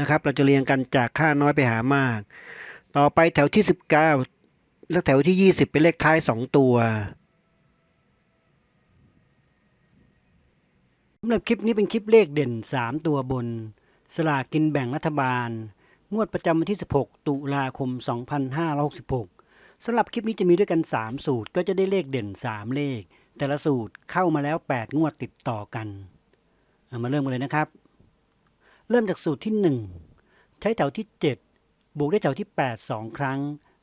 นะครับ เราจะเรียงกันจากค่าน้อยไปหามาก ต่อไปแถวที่ 19 และแถวที่ 20 เป็นเลขท้าย 2 ตัวสำหรับคลิปนี้เป็นคลิปเลขเด่น 3 ตัวบน สลากกินแบ่งรัฐบาล งวดประจำวันที่ 16 ตุลาคม 2566สำหรับคลิปนี้จะมีด้วยกัน 3 สูตรก็จะได้เลขเด่น 3 เลข แต่ละสูตรเข้ามาแล้ว 8 งวดติดต่อกันามาเริ่มกันเลยนะครับ เริ่มจากสูตรที่ 1 ใช้แถวที่ 7 บวกด้วยแถวที่ 8 2 ครั้ง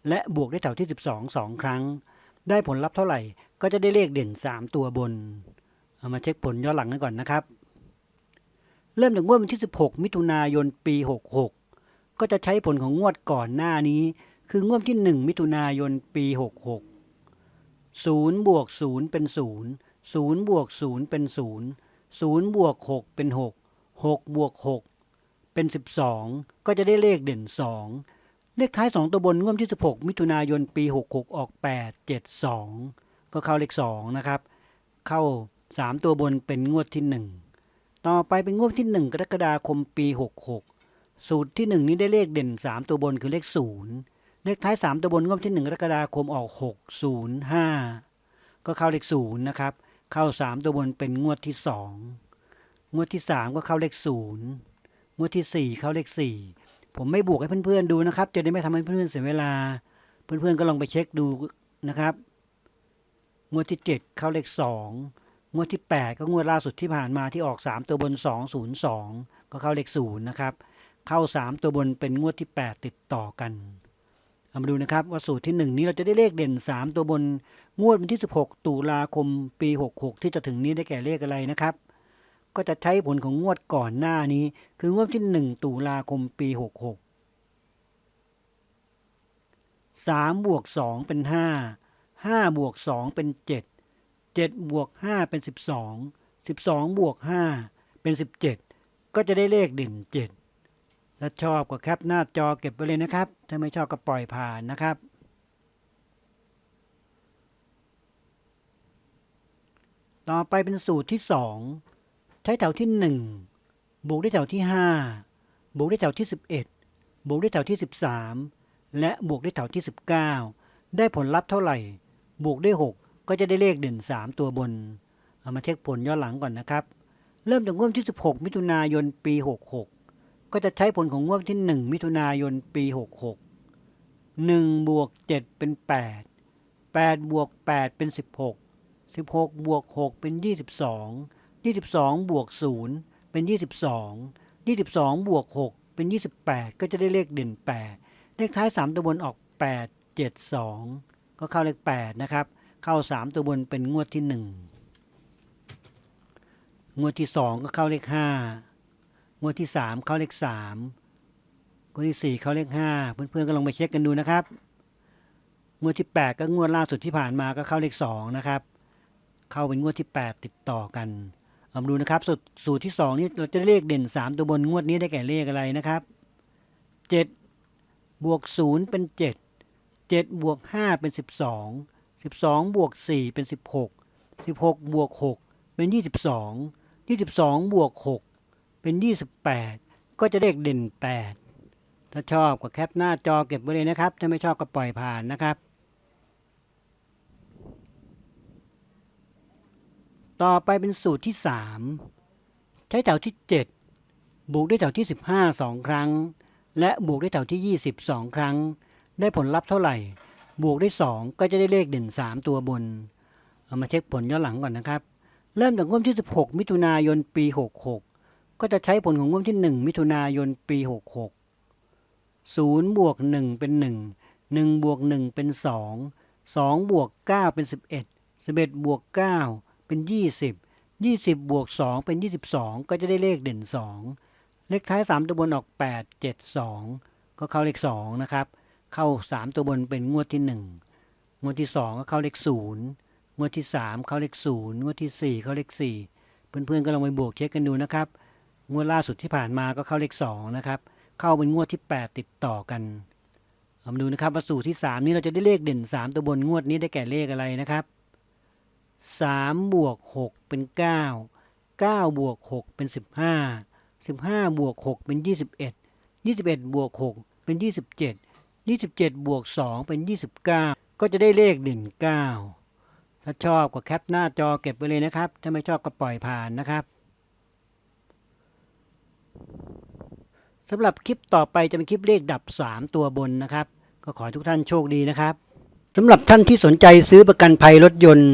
และบวกด้วยแถวที่ 12 2 ครั้ง ได้ผลลัพธ์เท่าไหร่ก็จะได้เลขเด่น 3 ตัวบน เอามาเช็คผลย้อนหลังกันก่อนนะครับ เริ่มจากงวดวันที่ 16 มิถุนายนปี 66 ก็จะใช้ผลของงวดก่อนหน้านี้ คืองวดที่ 1 มิถุนายนปี 66 0บวก0เป็น 0 0บวก0เป็น 0 0บวก6เป็น 6 6บวก6 เป็น 12 ก็จะได้เลขเด่น 2 เลขท้าย 2 ตัวบนงวดที่ 16 มิถุนายนปี 66 ออก 8 7 2 ก็เข้าเลข 2 นะครับ เข้า 3 ตัวบนเป็นงวดที่ 1 ต่อไปเป็นงวดที่ 1 กรกฎาคมปี 66 สูตรที่ 1 นี้ได้เลขเด่น 3 ตัวบนคือเลข 0 เลขท้าย 3 ตัวบนงวดที่ 1 กรกฎาคมออก 6 0 5 ก็เข้าเลข 0 นะครับ เข้า 3 ตัวบนเป็นงวดที่ 2 งวดที่ 3 ก็เข้าเลข 0 งวดที่4เข้าเลข4ผมไม่บวกให้เพื่อนๆดูนะครับ จะได้ไม่ทำให้เพื่อนๆเสียเวลา เพื่อนๆก็ลองไปเช็คดูนะครับ งวดที่7เข้าเลข2งวดที่8ก็งวดล่าสุดที่ผ่านมาที่ออก3ตัวบน202ก็เข้าเลข0นะครับ เข้า3ตัวบนเป็นงวดที่8ติดต่อกันเอามาดูนะครับว่าสูตรที่1นี้เราจะได้เลขเด่น3ตัวบนงวดวันที่16ตุลาคมปี66ที่จะถึงนี้ได้แก่เลขอะไรนะครับ ก็จะใช้ผลของงวดก่อนหน้านี้ คืองวดที่ 1 ตุลาคมปี 66 3บวก2เป็น 5 5บวก2เป็น 7 7บวก5เป็น 12 12 บวก 5 เป็น 17 ก็จะได้เลขเด่น 7 ถ้าชอบก็แคปหน้าจอเก็บไว้เลยนะครับ ถ้าไม่ชอบก็ปล่อยผ่านนะครับต่อไปเป็นสูตรที่2 ใช้แถวที่ 1 บวกด้วยแถวที่ 5 บวกด้วยแถวที่ 11 บวกด้วยแถวที่ 13 และบวกด้วยแถวที่ 19 ได้ผลลัพธ์เท่าไหร่ บวกด้วย 6 ก็จะได้เลขเด่น 3 ตัวบน เอามาเช็คผลย้อนหลังก่อนนะครับ เริ่มจากงวดที่ 16 มิถุนายนปี 66 ก็จะใช้ผลของงวดที่ 1 มิถุนายนปี 66 1 บวก 7 เป็น 8 8 บวก 8 เป็น 16 16 บวก 6 เป็น 22 22 บวก 0 เป็น 22ยี่สิบสองบวกหกเป็นยี่สิบแปดก็จะได้เลขเด่นแปดเลขท้ายสามตัวบนออกแปดเจ็ดสองก็เข้าเลขแปดนะครับ เข้าสามตัวบนเป็นงวดที่หนึ่งงวดที่สองก็เข้าเลขห้างวดที่สามเข้าเลขสามงวดที่สี่เข้าเลขห้าเพื่อนๆก็ลองไปเช็คกันดูนะครับ งวดที่แปดก็งวดล่าสุดที่ผ่านมาก็เข้าเลขสองนะครับ เข้าเป็นงวดที่แปดติดต่อกัน เอามาดูนะครับสูตรสูตรที่สองนี่เราจะเลขเด่นสามตัวบนงวดนี้ได้แก่เลขอะไรนะครับเจ็ดบวกศูนย์เป็นเจ็ดเจ็ดบวกห้าเป็นสิบสองสิบสองบวกสี่เป็นสิบหกสิบหกบวกหกเป็นยี่สิบสองยี่สิบสองบวกหกเป็นยี่สิบแปดก็จะเลขเด่นแปดถ้าชอบก็แคปหน้าจอเก็บไว้เลยนะครับ ถ้าไม่ชอบก็ปล่อยผ่านนะครับ ต่อไปเป็นสูตรที่ 3 ใช้แถวที่ 7 บวกด้วยแถวที่ 15 2 ครั้ง และบวกด้วยแถวที่ 20 2 ครั้ง ได้ผลลัพธ์เท่าไหร่ บวกด้วย 2 ก็จะได้เลขเด่น 3 ตัวบน เอามาเช็คผลย้อนหลังก่อนนะครับ เริ่มจากงวดที่ 16 มิถุนายนปี 66 ก็จะใช้ผลของงวดที่ 1 มิถุนายนปี 66 0บวก1เป็น 1 1บวก1เป็น 2 2บวก9เป็น 11 11บวก9 เป็น 20 20 บวก 2 เป็น 22 ก็จะได้เลขเด่น 2 เลขท้าย 3 ตัวบนออก 8 7 2 ก็เข้าเลข 2 นะครับ เข้า 3 ตัวบนเป็นงวดที่ 1 งวดที่ 2 ก็เข้าเลข 0 งวดที่ 3 เข้าเลข 0 งวดที่ 4 เข้าเลข 4 เพื่อนๆก็ลองไปบวกเช็คกันดูนะครับ งวดล่าสุดที่ผ่านมาก็เข้าเลข 2 นะครับ เข้าเป็นงวดที่ 8 ติดต่อกันมาดูนะครับว่าสูตรที่ 3 นี้เราจะได้เลขเด่น 3 ตัวบนงวดนี้ได้แก่เลขอะไรนะครับ 3บวก6เป็น 9 9บวก6เป็น 15 15บวก6เป็น 21 21บวก6เป็น 27 27บวก2เป็น 29 ก็จะได้เลขเด่น9ถ้าชอบก็แคปหน้าจอเก็บไว้เลยนะครับ ถ้าไม่ชอบก็ปล่อยผ่านนะครับสำหรับคลิปต่อไปจะเป็นคลิปเลขดับ 3 ตัวบนนะครับ ก็ขอทุกท่านโชคดีนะครับสำหรับท่านที่สนใจซื้อประกันภัยรถยนต์